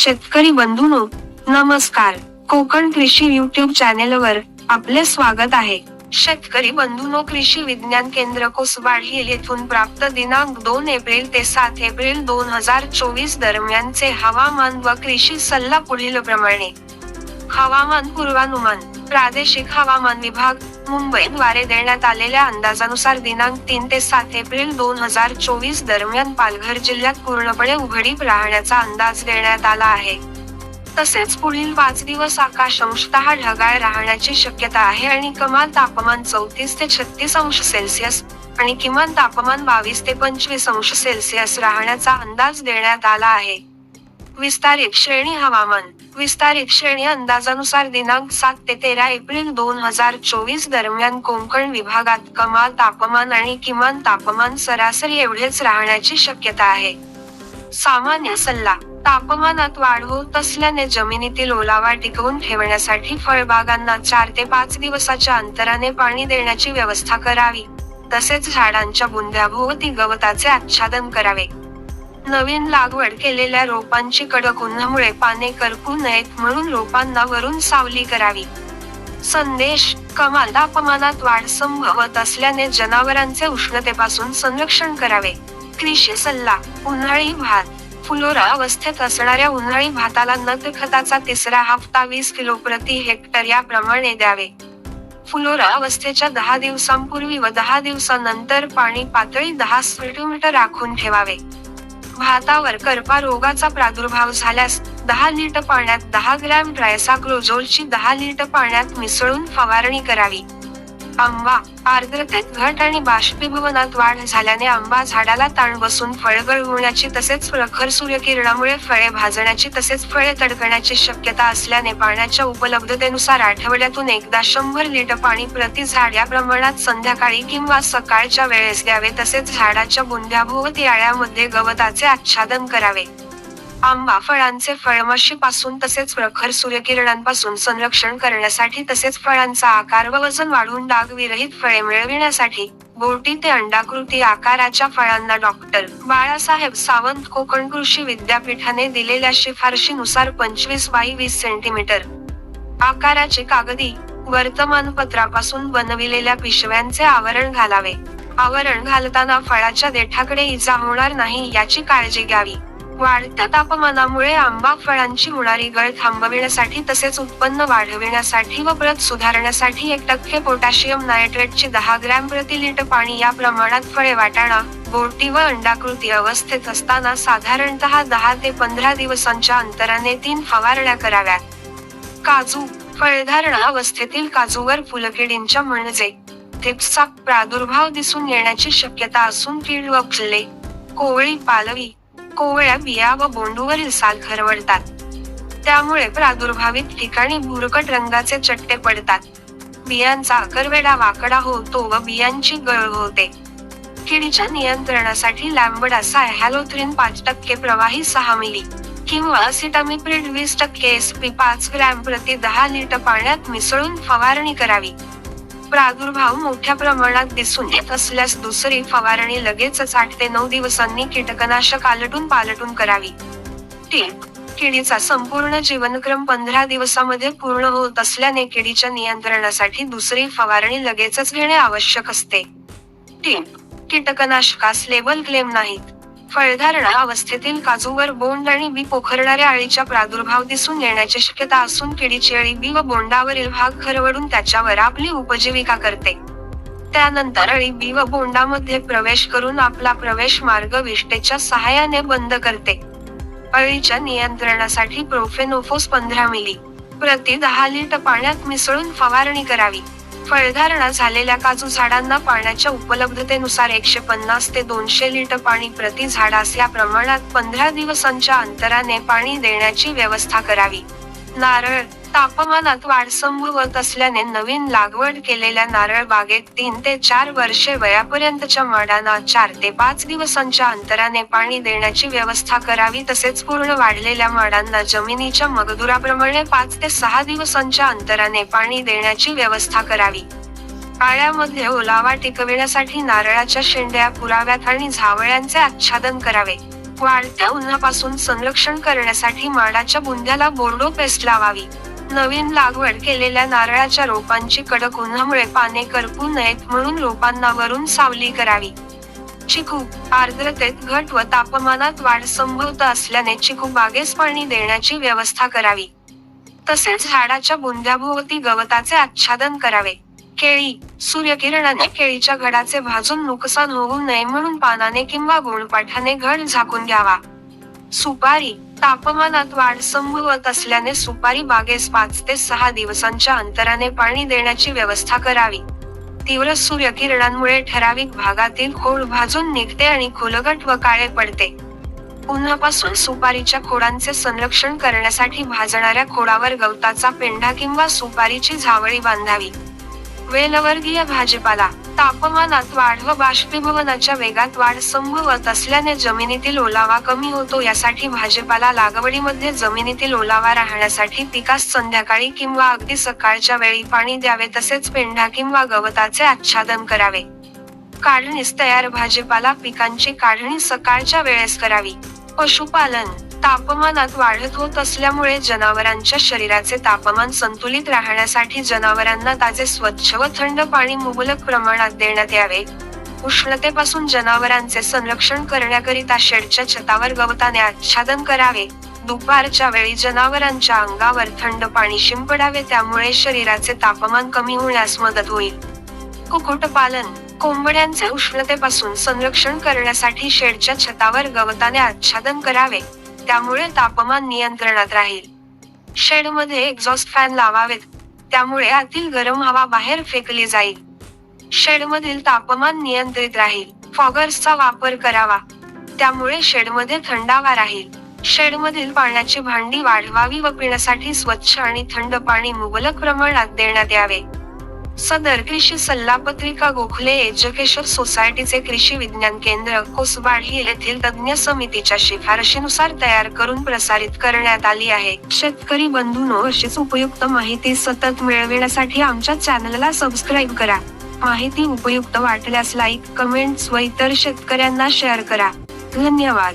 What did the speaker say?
शेतकरी बंधूनो नमस्कार. कोकण कृषी युट्यूब चॅनेलवर आपले स्वागत आहे. शेतकरी बंधूनो कृषी विज्ञान केंद्र कोसबाड हिल येथून प्राप्त दिनांक दोन एप्रिल ते सात एप्रिल दोन हजार चोवीस दरम्यानचे हवामान व कृषी सल्ला पुढील प्रमाणे हवामान पूर्वानुमान. प्रादेशिक हवामान विभाग मुंबई द्वारे देण्यात आलेल्या अंदाजानुसार दिनांक तीन ते सात एप्रिल दोन हजार चोवीस दरम्यान पालघर जिल्ह्यात पूर्णपणे उघडीप राहण्याचा अंदाज देण्यात आला आहे. तसेच पुढील पाच दिवस आकाश अंशतः ढगाळ राहण्याची शक्यता आहे आणि कमाल तापमान चौतीस ते छत्तीस अंश सेल्सिअस आणि किमान तापमान बावीस ते पंचवीस अंश सेल्सिअस राहण्याचा अंदाज देण्यात आला आहे. विस्तारित श्रेणी हवामान. विस्तारित श्रेणी अंदाजानुसार दिनांक सात ते तेरा एप्रिल दोन हजार चोवीस दरम्यान कोकण विभागात कमाल तापमान आणि किमान तापमान सरासरी एवढेच राहण्याची शक्यता आहे. सामान्य सल्ला तापमानात वाढ होत असल्याने जमिनीतील ओलावा टिकवून ठेवण्यासाठी फळबागांना चार ते पाच दिवसाच्या अंतराने पाणी देण्याची व्यवस्था करावी. तसेच झाडांच्या बुंध्याभोवती गवताचे आच्छादन करावे. नवीन लागवड केलेल्या रोपांची कडक उन्हामुळे पाने करकू नयेत म्हणून रोपांना वरून सावली करावी. संदेश कमाल. तापमानात वाढ संभवत असल्याने जनावरांचे उष्णतेपासून संरक्षण करावे. कृषी सल्ला उन्हाळी भात. फुलोरा अवस्थेत असणाऱ्या उन्हाळी भाताला नत खताचा तिसरा हप्ता वीस किलो प्रति हेक्टर याप्रमाणे द्यावे. फुलोरा अवस्थेच्या दहा दिवसांपूर्वी व दहा दिवसानंतर पाणी पातळी दहा सेंटीमीटर राखून ठेवावे. भातावर करपा रोगाचा प्रादुर्भाव झाल्यास दहा लिटर पाण्यात दहा ग्रॅम ट्रायसाक्लोजोलची दहा लिटर पाण्यात मिसळून फवारणी करावी. आंबा. आर्द्रतेत घट आणि बाष्पीभवनात वाढ झाल्याने आंबा झाडाला ताण बसून फळ गळवण्याची तसेच प्रखर सूर्यकिरणामुळे फळे भाजण्याची तसेच फळे तडकण्याची शक्यता असल्याने पाण्याच्या उपलब्धतेनुसार आठवड्यातून एकदा शंभर लिटर पाणी प्रति झाड या प्रमाणात संध्याकाळी किंवा सकाळच्या वेळेस द्यावे. तसेच झाडाच्या बुंध्याभोवती आळ्यामध्ये गवताचे आच्छादन करावे. आंबा फळांचे फळमाशीपासून तसेच प्रखर सूर्यकिरणांपासून संरक्षण करण्यासाठी तसेच फळांचा आकार व वजन वाढवून डागविरहित फळे मिळविण्यासाठी बोटी ते अंडाकृती आकाराच्या फळांना डॉक्टर बाळासाहेब सावंत कोकण कृषी विद्यापीठाने दिलेल्या शिफारशीनुसार पंचवीस बाय वीस सेंटीमीटर. आकाराचे कागदी वर्तमानपत्रापासून बनविलेल्या पिशव्यांचे आवरण घालावे. आवरण घालताना फळाच्या देठाकडे इजा होणार नाही याची काळजी घ्यावी. वाढत्या तापमानामुळे आंबा फळांची होणारी गळ थांबविण्यासाठी तसेच उत्पन्न वाढविण्यासाठी व प्रत सुधारण्यासाठी एक टक्के पोटॅशियम नायट्रेटचे दहा ग्रॅम प्रति लिटर पाणी या प्रमाणात फळे वाटाणा बोटी व अंडाकृती अवस्थेत असताना साधारणतः दहा ते पंधरा दिवसांच्या अंतराने तीन फवारण्या कराव्यात. काजू फळधारणा अवस्थेतील काजूवर फुलकिडींच्या म्हणजे थिप्सचा प्रादुर्भाव दिसून येण्याची शक्यता असून कीड व फुले कोवळी पालवी कोवळ्या बिया व बोंडूवरील साल खरवडतात त्यामुळे प्रादुर्भावित ठिकाणी भुरकट रंगाचे चट्टे पडतात. बियांचा आकरवेडा वाकडा होतो व बियांची गळ होते. किडीच्या नियंत्रणासाठी लॅम्बडासा हॅलोथ्रिन पाच टक्के प्रवाही सहा मिली किंवा सिटामिप्रिड वीस टक्के एस पी पाच ग्रॅम प्रति दहा लिटर पाण्यात मिसळून फवारणी करावी. प्रादुर्भाव मोठ्या प्रमाणात दिसून येत असल्यास दुसरी फवारणी लगेचच आठ ते नऊ दिवसांनी कीटकनाशक आलटून पालटून करावी. टीप किडीचा संपूर्ण जीवनक्रम पंधरा दिवसामध्ये पूर्ण होत असल्याने किडीच्या नियंत्रणासाठी दुसरी फवारणी लगेचच घेणे आवश्यक असते. टीप कीटकनाशकास लेबल क्लेम नाहीत. फळधारणा अवस्थेतील काजूवर बोंड आणि बी पोखरणाऱ्या अळीच्या प्रादुर्भाव दिसून येण्याची शक्यता असून किडीची अळी बी व बोंडावरील भाग खरवडून त्याच्यावर आपली उपजीविका करते. त्यानंतर अळी बी व बोंडामध्ये प्रवेश करून आपला प्रवेश मार्ग विष्टेच्या सहाय्याने बंद करते. अळीच्या नियंत्रणासाठी प्रोफेनोफोस पंधरा मिली प्रति दहा लिटर पाण्यात मिसळून फवारणी करावी. फळधारणा झालेल्या काजू झाडांना पाण्याच्या उपलब्धतेनुसार एकशे पन्नास ते दोनशे लिटर पाणी प्रति झाडास या प्रमाणात पंधरा दिवसांच्या अंतराने पाणी देण्याची व्यवस्था करावी. नारळ तापमानात वाढ संभवत असल्याने नवीन लागवड केलेल्या नारळ बागेत तीन ते चार वर्षे वयापर्यंतच्या माडांना चार ते पाच दिवसांच्या अंतराने पाणी देण्याची व्यवस्था करावी तसेच पूर्ण वाढलेल्या माडांना जमिनीच्या मगदुराप्रमाणे पाच ते सहा दिवसांच्या अंतराने पाणी देण्याची व्यवस्था करावी. पाळ्यामध्ये ओलावा टिकविण्यासाठी नारळाच्या शेंड्या पुराव्यात आणि झावळ्यांचे आच्छादन करावे. वाढत्या उन्हापासून संरक्षण करण्यासाठी माडाच्या बुंद्याला बोर्डो पेस्ट लावावी. नवीन लागवड केलेल्या नारळाच्या रोपांची कडक उन्हामुळे पाने करपू नयेत म्हणून रोपांना वरून सावली करावी. चिकू आर्द्रतेत घट व तापमानात वाढ संभवत असल्याने चिकू बागेस पाणी देण्याची व्यवस्था करावी. तसेच झाडाच्या बुंद्याभोवती गवताचे आच्छादन करावे. केळी सूर्यकिरणाने केळीच्या घडाचे भाजून नुकसान होऊ नये म्हणून पानाने किंवा गुणपाठाने घड झाकून घ्यावा. सुपारी तापमानात वाढ संभवत असल्याने सुपारी बागेस पाच ते सहा दिवसांच्या अंतराने पाणी देण्याची व्यवस्था करावी. तीव्र सूर्यकिरणांमुळे ठराविक भागातील खोड भाजून निघते आणि खोलगट व काळे पडते. उन्हापासून सुपारीच्या खोडांचे संरक्षण करण्यासाठी भाजणाऱ्या खोडावर गवताचा पेंढा किंवा सुपारीची झावळी बांधावी. वेलवर्गीय भाजीपाला तापमानात वाढ व बाष्पीभवनाच्या वेगात वाढ संभवत असल्याने जमिनीतील ओलावा कमी होतो. यासाठी भाजीपाला लागवडीमध्ये जमिनीतील ओलावा राहण्यासाठी पिकास संध्याकाळी किंवा अगदी सकाळच्या वेळी पाणी द्यावे तसेच पेंढा किंवा गवताचे आच्छादन करावे. काढणीस तयार भाजीपाला पिकांची काढणी सकाळच्या वेळेस करावी. पशुपालन तापमानात वाढत होत असल्यामुळे जनावरांच्या शरीराचे तापमान संतुलित राहण्यासाठी जनावरांना ताजे स्वच्छ व थंड पाणी मुबलक प्रमाणात देण्यात यावे. उष्णतेपासून जनावरांचे संरक्षण करण्याकरिता शेडच्या छतावर गवताने आच्छादन करावे. दुपारच्या वेळी जनावरांच्या अंगावर थंड पाणी शिंपडावे त्यामुळे शरीराचे तापमान कमी होण्यास मदत होईल. कुक्कुटपालन कोंबड्यांचे उष्णतेपासून संरक्षण करण्यासाठी शेडच्या छतावर गवताने आच्छादन करावे. त्यामुळे तापमान नियंत्रणात राहील. शेडमध्ये एक्झॉस्ट फॅन लावावेत. त्यामुळे आतील गरम हवा बाहेर फेकली जाईल. शेडमधील तापमान नियंत्रित राहील. फॉगर्सचा वापर करावा. त्यामुळे शेडमध्ये थंडावा राहील. शेडमधील पाण्याची भांडी वाढवावी व पिण्यासाठी स्वच्छ आणि थंड पाणी मुबलक प्रमाणात देण्यात यावे. सदर कृषी सल्लापत्रिका गोखले एज्युकेशन सोसायटीचे कृषी विज्ञान केंद्र कोसबाडी येथील तज्ञ समितीच्या शिफारशीनुसार तयार करून प्रसारित करण्यात आली आहे. शेतकरी बंधूंनो अशीच उपयुक्त माहिती सतत मिळविण्यासाठी आमच्या चॅनलला सबस्क्राईब करा. माहिती उपयुक्त वाटल्यास लाईक कमेंट्स व इतर शेतकऱ्यांना शेअर करा. धन्यवाद.